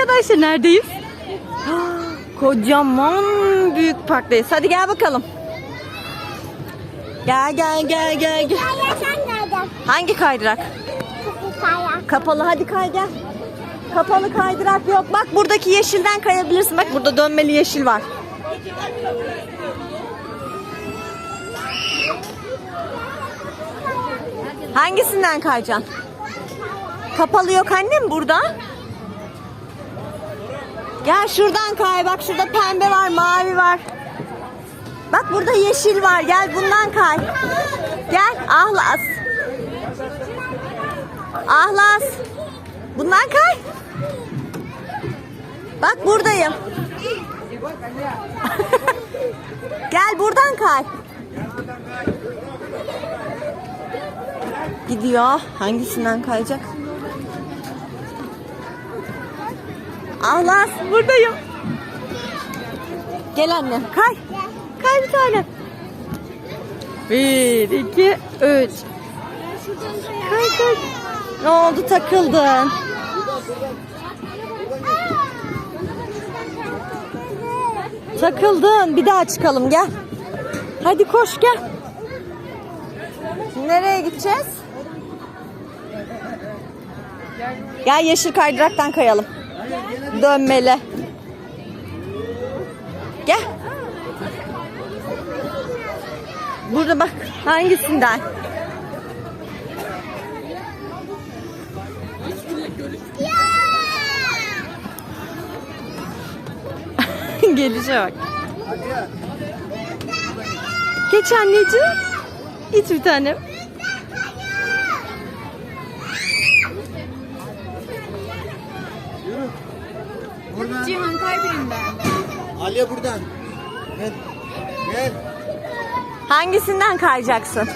arkadaşlar neredeyiz? Kocaman büyük parktayız. Hadi gel bakalım. Gel gel gel gel gel. Hangi kaydırak? Kapalı hadi kay gel. Kapalı kaydırak yok. Bak buradaki yeşilden kayabilirsin. Bak burada dönmeli yeşil var. Hangisinden kayacaksın? Kapalı yok annem burada. Gel şuradan kay. Bak şurada pembe var, mavi var. Bak burada yeşil var. Gel bundan kay. Gel ahlas. Ahlas. Bundan kay. Bak buradayım. Gel buradan kay. Gidiyor. Hangisinden kayacak? Ahlas buradayım. Gel anne kay. Kay bir tane. Bir, iki, üç. Kay kay. Ne oldu takıldın? Takıldın. Bir daha çıkalım gel. Hadi koş gel. Nereye gideceğiz? Gel yeşil kaydıraktan kayalım. Dönmeli. Gel. Burada bak hangisinden? Gelişe bak. Geç anneciğim. İç bir tanem. Buradan. Kaybedeyim ben. Aliye buradan. Gel. Gel. Hangisinden kayacaksın?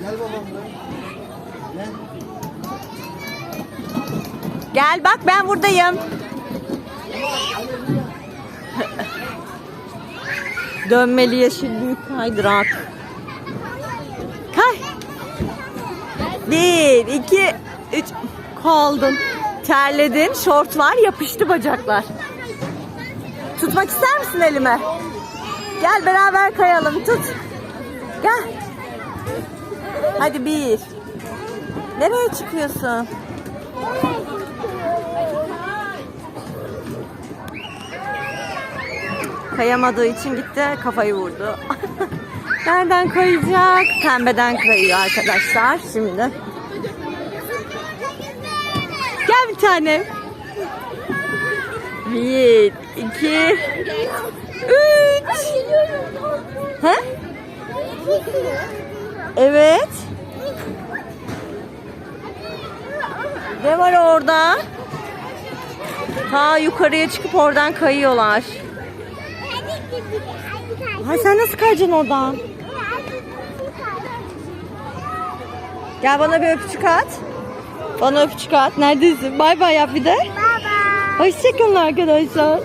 Gel babam. Gel. Gel bak ben buradayım. Dönmeli yeşil büyük kaydırak. Kay. Bir, iki, üç. Kaldın. Terledin. Şort var yapıştı bacaklar. Tutmak ister misin elime? Gel beraber kayalım. Tut. Gel. Hadi bir. Nereye çıkıyorsun? Kayamadığı için gitti kafayı vurdu. Nereden kayacak? Pembeden kayıyor arkadaşlar şimdi. Gel bir tane. Bir, iki, üç. He? Evet. Ne var orada? Ta yukarıya çıkıp oradan kayıyorlar. Ha sen nasıl kayacaksın oradan? Gel bana bir öpücük at. Bana öpücük at. Neredesin? Bay bay yap bir de. Baba. Hoşçakalın arkadaşlar.